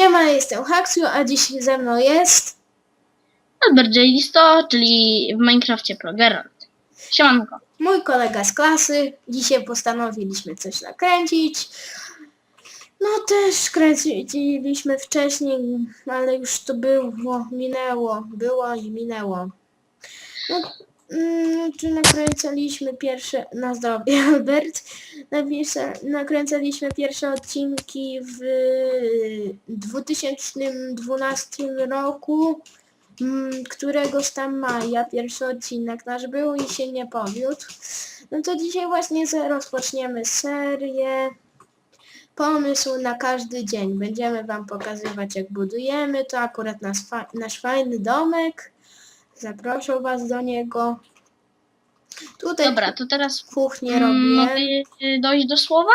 Siema, jestem Haksiu, a dzisiaj ze mną jest... Albert. Listo, czyli w Minecrafcie Pro Geralt. Siemanko. mój kolega z klasy. Dzisiaj postanowiliśmy coś nakręcić. No też kręciliśmy wcześniej, ale już to było, minęło, było i minęło. No, mm, czy nakręcaliśmy pierwsze, na zdrowie Albert, nakręcaliśmy pierwsze odcinki w 2012 roku, mm, któregoś tam maja pierwszy odcinek nasz był i się nie powiódł. No to dzisiaj właśnie rozpoczniemy serię. Pomysł na każdy dzień. Będziemy Wam pokazywać jak budujemy. To akurat nasz, fa- nasz fajny domek. Zaproszę Was do niego. Tutaj Dobra, to teraz kuchnię mm, mogę robię. y, dojść do słowa?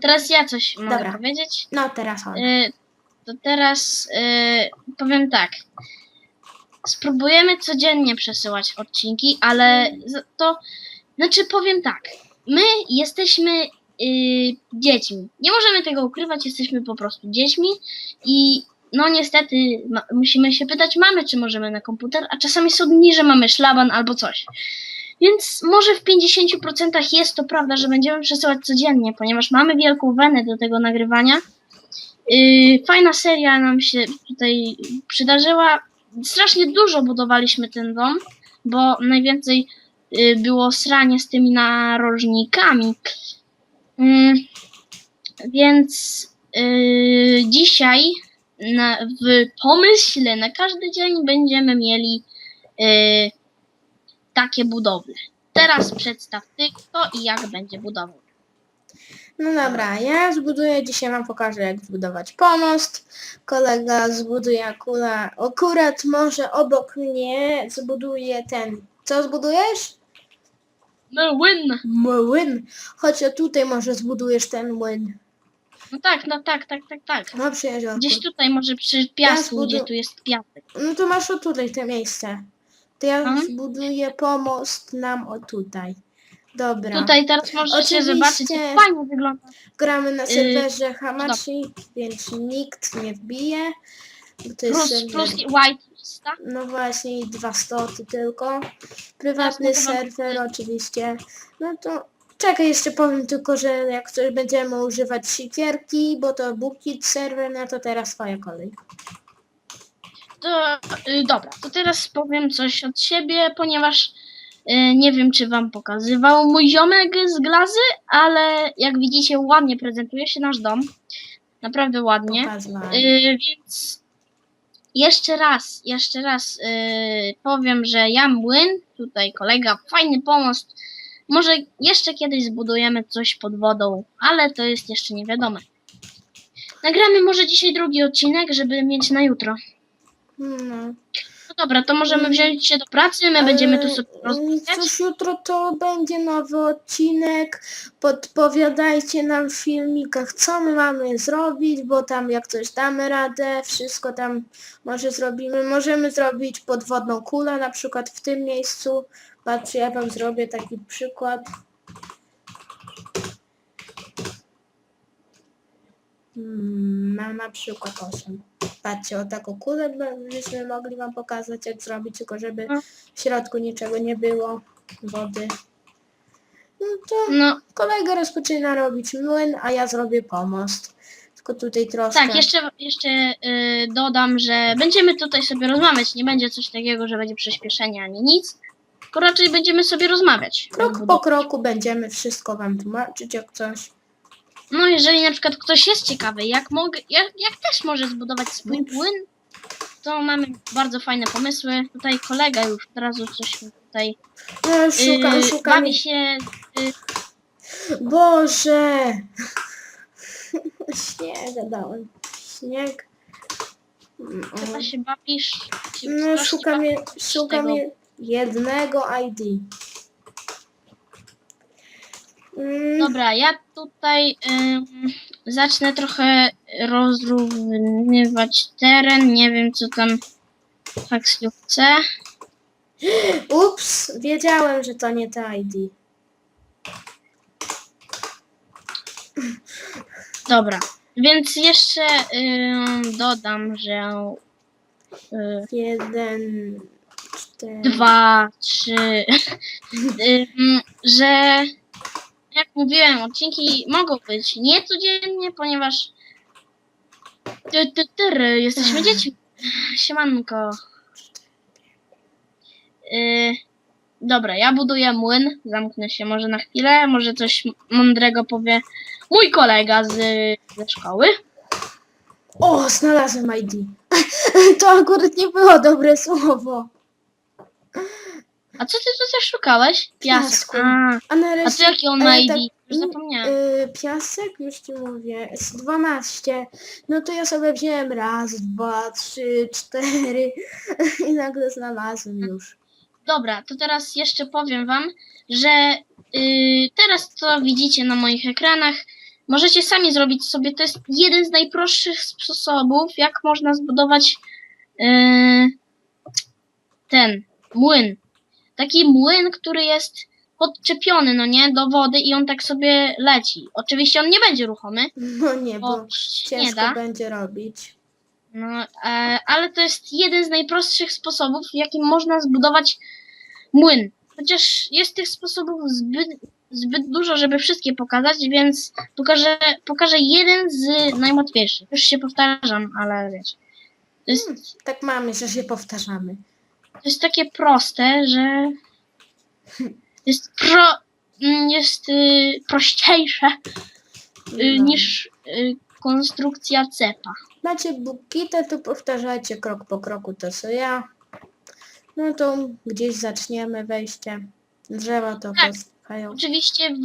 Teraz ja coś mogę Dobra. powiedzieć. No teraz on. Y, to teraz y, powiem tak. Spróbujemy codziennie przesyłać odcinki, ale z- to znaczy powiem tak. My jesteśmy y, dziećmi. Nie możemy tego ukrywać, jesteśmy po prostu dziećmi i no niestety musimy się pytać mamy, czy możemy na komputer, a czasami są dni, że mamy szlaban albo coś. Więc może w 50% jest to prawda, że będziemy przesyłać codziennie, ponieważ mamy wielką wenę do tego nagrywania. Yy, fajna seria nam się tutaj przydarzyła. Strasznie dużo budowaliśmy ten dom, bo najwięcej yy, było sranie z tymi narożnikami. Yy, więc dzisiaj na, w pomyśle na każdy dzień będziemy mieli yy, takie budowle. Teraz przedstaw ty kto i jak będzie budował. No dobra, ja zbuduję, dzisiaj wam pokażę jak zbudować pomost. Kolega zbuduje akura, akurat może obok mnie zbuduje ten. Co zbudujesz? Win! Młyn. Chodź o tutaj może zbudujesz ten młyn. No tak, no tak, tak, tak, tak. No przyjeżdżam. Gdzieś tutaj może przy piasku, zbudu- gdzie tu jest piasek. No to masz o tutaj te miejsce. To ja Mhm. zbuduję pomost nam o tutaj. Dobra. Tutaj teraz możecie Oczywiście. zobaczyć, jak fajnie wygląda. Gramy na Yy, serwerze Hamachi, więc nikt nie wbije. Bo to jest Plus, serwer plus i white lista. No właśnie, dwa stoty tylko. Prywatny Jasne, to wam- serwer oczywiście. No to czekaj, jeszcze powiem tylko, że jak coś będziemy używać sikierki, bo to Bookit serwer, no to teraz twoja kolej. To, y, dobra, to teraz powiem coś od siebie, ponieważ y, nie wiem, czy wam pokazywał mój ziomek z glazy, ale jak widzicie, ładnie prezentuje się nasz dom. Naprawdę ładnie. Pokazywałem. Y, więc jeszcze raz, jeszcze raz y, powiem, że ja młyn, tutaj kolega, fajny pomost. Może jeszcze kiedyś zbudujemy coś pod wodą, ale to jest jeszcze nie wiadome. Nagramy może dzisiaj drugi odcinek, żeby mieć na jutro. No. No dobra, to możemy wziąć się do pracy, my będziemy tu sobie Eee, rozmawiać. Cóż, jutro to będzie nowy odcinek. Podpowiadajcie nam w filmikach, co my mamy zrobić, bo tam jak coś damy radę, wszystko tam może zrobimy. Możemy zrobić podwodną kulę, na przykład w tym miejscu. Patrzcie, ja wam zrobię taki przykład. Hmm, Mam na przykład 8. Patrzcie, o taką kulę byśmy mogli wam pokazać, jak zrobić, tylko żeby No. w środku niczego nie było, wody. No to No kolega rozpoczyna robić młyn, a ja zrobię pomost. Tylko tutaj troszkę. tak, jeszcze, jeszcze y, dodam, że będziemy tutaj sobie rozmawiać. Nie będzie coś takiego, że będzie przyspieszenie ani nic. Tylko raczej będziemy sobie rozmawiać. Krok po kroku będziemy wszystko wam tłumaczyć, jak coś. No jeżeli na przykład ktoś jest ciekawy, jak, mogę, jak, jak też może zbudować swój płyn, to mamy bardzo fajne pomysły. Tutaj kolega już od razu coś mi tutaj No, szukam, yy, szukam. bawi się. Yy, Boże! Śnieg dałem. Śnieg. Mm, chyba się bawisz. się No, szukam, je, bawisz szukam tego. je, jednego ID. Mm, Dobra, ja tutaj ym, zacznę trochę rozrównywać teren. Nie wiem co tam Faxio chce. Ups, wiedziałem, że to nie te ID. Dobra. Więc jeszcze ym, dodam, że y, Jeden, cztery. dwa, trzy, ym, że jak mówiłem, odcinki mogą być niecodziennie, ponieważ ty, ty, ty, jesteśmy dziećmi. Siemanko. Y, dobra, ja buduję młyn, zamknę się może na chwilę, może coś mądrego powie mój kolega z, ze szkoły. O, znalazłem ID. To akurat nie było dobre słowo. A co ty tutaj szukałeś? Piasek. Piasku. A, A a nareszcie to jaki on ma ale ID? tak- Już zapomniałem. y, piasek, już ci mówię, z 12. No to ja sobie wziąłem raz, dwa, trzy, cztery i nagle znalazłem już. Dobra, to teraz jeszcze powiem wam, że y, teraz co widzicie na moich ekranach, możecie sami zrobić sobie, to jest jeden z najprostszych sposobów, jak można zbudować y, ten młyn. Taki młyn, który jest podczepiony, no nie, do wody i on tak sobie leci. Oczywiście on nie będzie ruchomy, No nie, bo bo się nie ciężko da. będzie robić. No, e, ale to jest jeden z najprostszych sposobów, w jakim można zbudować młyn. Chociaż jest tych sposobów zbyt, zbyt dużo, żeby wszystkie pokazać, więc pokażę, pokażę jeden z najłatwiejszych. Już się powtarzam, ale wiesz. Jest, Hmm, tak mamy, że się powtarzamy. To jest takie proste, że jest pro, mm, jest y, prościejsze y, No. niż y, konstrukcja cepa. Macie bukitę, to powtarzajcie krok po kroku to co ja. No to gdzieś zaczniemy wejście. Drzewa to Tak. Oczywiście w,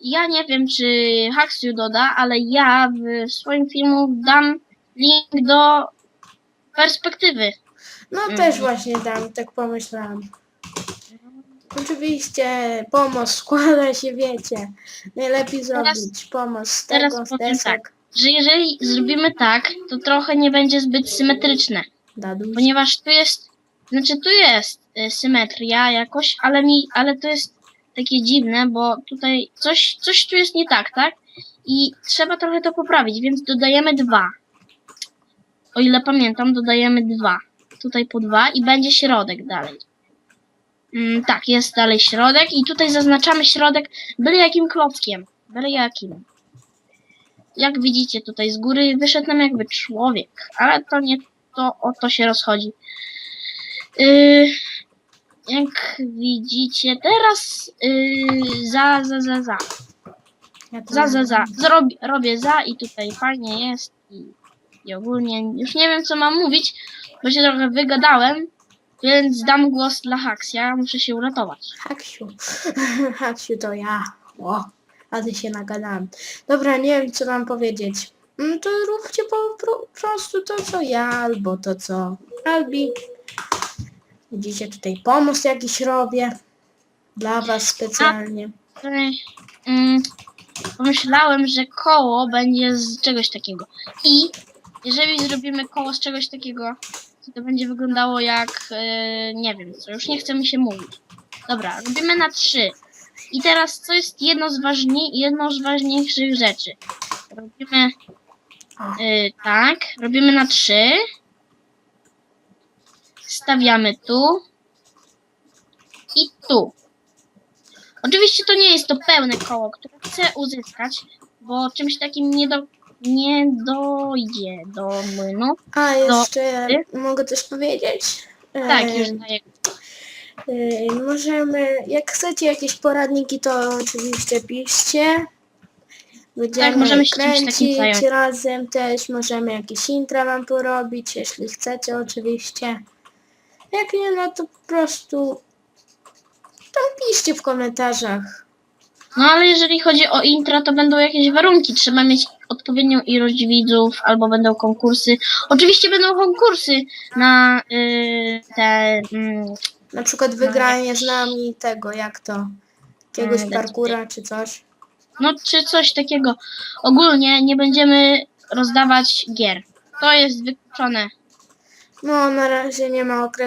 ja nie wiem, czy Haksiu doda, ale ja w swoim filmu dam link do perspektywy. No Mhm. też właśnie dam, tak pomyślałam. Oczywiście pomost składa się, wiecie. Najlepiej Teraz- zrobić pomost z teraz tego, z powiem desek. tak. Że jeżeli zrobimy tak, to trochę nie będzie zbyt symetryczne, Daduś. ponieważ tu jest, znaczy tu jest y, symetria jakoś, ale mi, ale to jest takie dziwne, bo tutaj coś, coś tu jest nie tak, tak? I trzeba trochę to poprawić, więc dodajemy dwa. O ile pamiętam, dodajemy dwa. Tutaj po dwa i będzie środek dalej. Mm, tak, jest dalej środek i tutaj zaznaczamy środek byle jakim klockiem. Byle jakim. Jak widzicie tutaj z góry wyszedł nam jakby człowiek, ale to nie to o to się rozchodzi. Yy, jak widzicie teraz yy, za, za, za, za. Ja Za, za, za. Zrobię, robię za i tutaj fajnie jest i, i ogólnie już nie wiem co mam mówić, bo się trochę wygadałem, więc dam głos dla Haksia, muszę się uratować. Haksiu. Haksiu to ja. O, ale się nagadałem. Dobra, nie wiem co mam powiedzieć. No to róbcie po pro, prostu to co ja, albo to co Albi. Widzicie tutaj pomost jakiś robię. Dla was specjalnie. Mm, pomyślałem, że koło będzie z czegoś takiego. I jeżeli zrobimy koło z czegoś takiego, to to będzie wyglądało jak, e, nie wiem co, już nie chce mi się mówić. Dobra, robimy na trzy. I teraz co jest jedno z, ważni, jedną z ważniejszych rzeczy? Robimy e, tak, robimy na trzy. Stawiamy tu. I tu. Oczywiście to nie jest to pełne koło, które chcę uzyskać, bo czymś takim nie, do, nie dojdzie do młynu. A jeszcze Ty? mogę coś powiedzieć? Tak, E, już daję. e, możemy, jak chcecie jakieś poradniki, to oczywiście piszcie. Będziemy Tak, możemy się kręcić razem też, możemy jakieś intra wam porobić, jeśli chcecie oczywiście. Jak nie, no to po prostu tam piszcie w komentarzach. No ale jeżeli chodzi o intro, to będą jakieś warunki. Trzeba mieć odpowiednią ilość widzów, albo będą konkursy. Oczywiście będą konkursy na y, te. Mm, Na przykład wygranie z nami tego, jak to, jakiegoś Mm, parkura czy coś. no czy coś takiego. Ogólnie nie będziemy rozdawać gier. To jest wykluczone. No, na razie nie ma okresu